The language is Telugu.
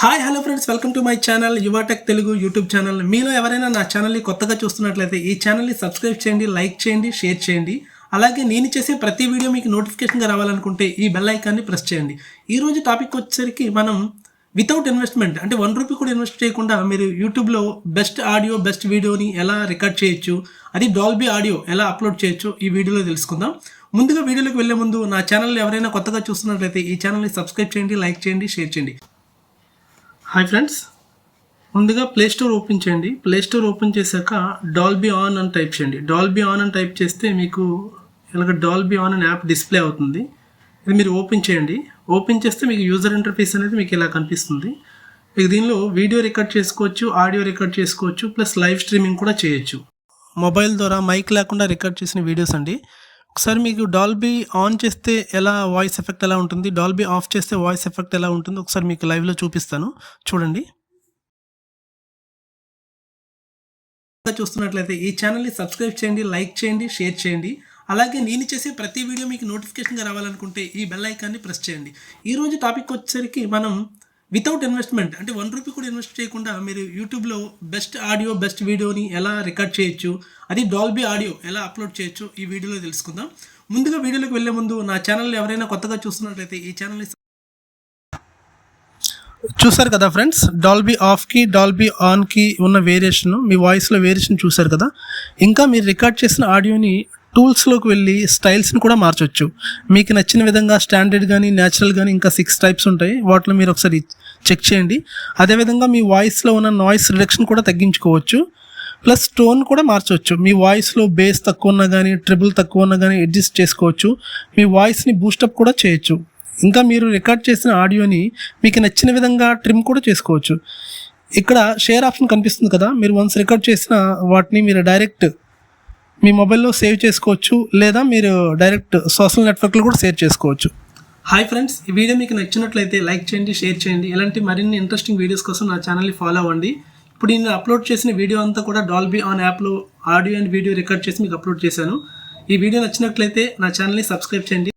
Hi hello friends welcome to my channel యువాటెక్ Telugu YouTube channel. మీలో ఎవరైనా నా ఛానల్ని కొత్తగా చూస్తున్నట్లయితే ఈ ఛానల్ని సబ్స్క్రైబ్ చేయండి లైక్ చేయండి షేర్ చేయండి. అలాగే నేను చేసే ప్రతి వీడియో మీకు నోటిఫికేషన్గా రావాలనుకుంటే ఈ బెల్ ఐకాన్ని ప్రెస్ చేయండి. ఈ రోజు టాపిక్ వచ్చేసరికి మనం వితౌట్ ఇన్వెస్ట్మెంట్ అంటే వన్ రూపీ కూడా ఇన్వెస్ట్ చేయకుండా మీరు యూట్యూబ్లో బెస్ట్ ఆడియో బెస్ట్ వీడియోని ఎలా రికార్డ్ చేయొచ్చు అది డాల్బీ ఆడియో ఎలా అప్లోడ్ చేయొచ్చు ఈ వీడియోలో తెలుసుకుందాం. ముందుగా వీడియోలోకి వెళ్ళే ముందు నా ఛానల్ ఎవరైనా కొత్తగా చూస్తున్నట్లయితే ఈ ఛానల్ని సబ్స్క్రైబ్ చేయండి లైక్ చేయండి షేర్ చేయండి. హాయ్ ఫ్రెండ్స్ ముందుగా ప్లే స్టోర్ ఓపెన్ చేయండి. ప్లే స్టోర్ ఓపెన్ చేశాక డాల్బీ ఆన్ అని టైప్ చేయండి. డాల్బీ ఆన్ అని టైప్ చేస్తే మీకు ఇలాగ డాల్బీ ఆన్ అని యాప్ డిస్ప్లే అవుతుంది. ఇది మీరు ఓపెన్ చేయండి. ఓపెన్ చేస్తే మీకు యూజర్ ఇంటర్ఫేస్ అనేది మీకు ఇలా కనిపిస్తుంది. మీకు దీనిలో వీడియో రికార్డ్ చేసుకోవచ్చు ఆడియో రికార్డ్ చేసుకోవచ్చు ప్లస్ లైవ్ స్ట్రీమింగ్ కూడా చేయొచ్చు. మొబైల్ ద్వారా మైక్ లేకుండా రికార్డ్ చేసిన వీడియోస్ అండి. ఒకసారి మీకు డాల్బీ ఆన్ చేస్తే ఎలా వాయిస్ ఎఫెక్ట్ ఎలా ఉంటుంది? డాల్బీ ఆఫ్ చేస్తే వాయిస్ ఎఫెక్ట్ ఎలా ఉంటుంది? ఒకసారి మీకు లైవ్లో చూపిస్తాను. చూడండి. చూస్తున్నట్లయితే ఈ ఛానల్ని సబ్స్క్రైబ్ చేయండి లైక్ చేయండి షేర్ చేయండి. అలాగే నేను చేసే ప్రతి వీడియో మీకు నోటిఫికేషన్గా రావాలనుకుంటే ఈ బెల్ ఐకాన్ని ప్రెస్ చేయండి. ఈ రోజు టాపిక్ వచ్చేసరికి మనం వితౌట్ ఇన్వెస్ట్మెంట్ అంటే వన్ రూపీ కూడా ఇన్వెస్ట్ చేయకుండా మీరు యూట్యూబ్లో బెస్ట్ ఆడియో బెస్ట్ వీడియోని ఎలా రికార్డ్ చేయొచ్చు అది డాల్బీ ఆడియో ఎలా అప్లోడ్ చేయొచ్చు ఈ వీడియోలో తెలుసుకుందాం. ముందుగా వీడియోలోకి వెళ్ళే ముందు నా ఛానల్ ఎవరైనా కొత్తగా చూస్తున్నట్లయితే ఈ ఛానల్ని చూసారు కదా ఫ్రెండ్స్ డాల్బీ ఆఫ్కి డాల్బీ ఆన్కి ఉన్న వేరియేషన్ మీ వాయిస్లో వేరియేషన్ చూసారు కదా? ఇంకా మీరు రికార్డ్ చేసిన ఆడియోని టూల్స్లోకి వెళ్ళి స్టైల్స్ని కూడా మార్చవచ్చు మీకు నచ్చిన విధంగా స్టాండర్డ్ కానీ న్యాచురల్ కానీ ఇంకా సిక్స్ టైప్స్ ఉంటాయి. వాటిలో మీరు ఒకసారి చెక్ చేయండి. అదేవిధంగా మీ వాయిస్లో ఉన్న నాయిస్ రిడక్షన్ కూడా తగ్గించుకోవచ్చు. ప్లస్ టోన్ కూడా మార్చవచ్చు మీ వాయిస్లో బేస్ తక్కువ ఉన్నా కానీ ట్రిబుల్ తక్కువ ఉన్నా కానీ అడ్జస్ట్ చేసుకోవచ్చు. మీ వాయిస్ని బూస్టప్ కూడా చేయొచ్చు. ఇంకా మీరు రికార్డ్ చేసిన ఆడియోని మీకు నచ్చిన విధంగా ట్రిమ్ కూడా చేసుకోవచ్చు. ఇక్కడ షేర్ ఆప్షన్ కనిపిస్తుంది కదా? మీరు వన్స్ రికార్డ్ చేసిన వాటిని మీరు డైరెక్ట్ మీ మొబైల్లో సేవ్ చేసుకోవచ్చు లేదా మీరు డైరెక్ట్ సోషల్ నెట్వర్క్లో కూడా షేర్ చేసుకోవచ్చు. హాయ్ ఫ్రెండ్స్ ఈ వీడియో మీకు నచ్చినట్లయితే లైక్ చేయండి షేర్ చేయండి. ఇలాంటి మరిన్ని ఇంట్రెస్టింగ్ వీడియోస్ కోసం నా ఛానల్ని ఫాలో అవ్వండి. ఇప్పుడు నేను అప్లోడ్ చేసిన వీడియో అంతా కూడా డాల్బీ ఆన్ యాప్లో ఆడియో అండ్ వీడియో రికార్డ్ చేసి మీకు అప్లోడ్ చేశాను. ఈ వీడియో నచ్చినట్లయితే నా ఛానల్ని సబ్స్క్రైబ్ చేయండి.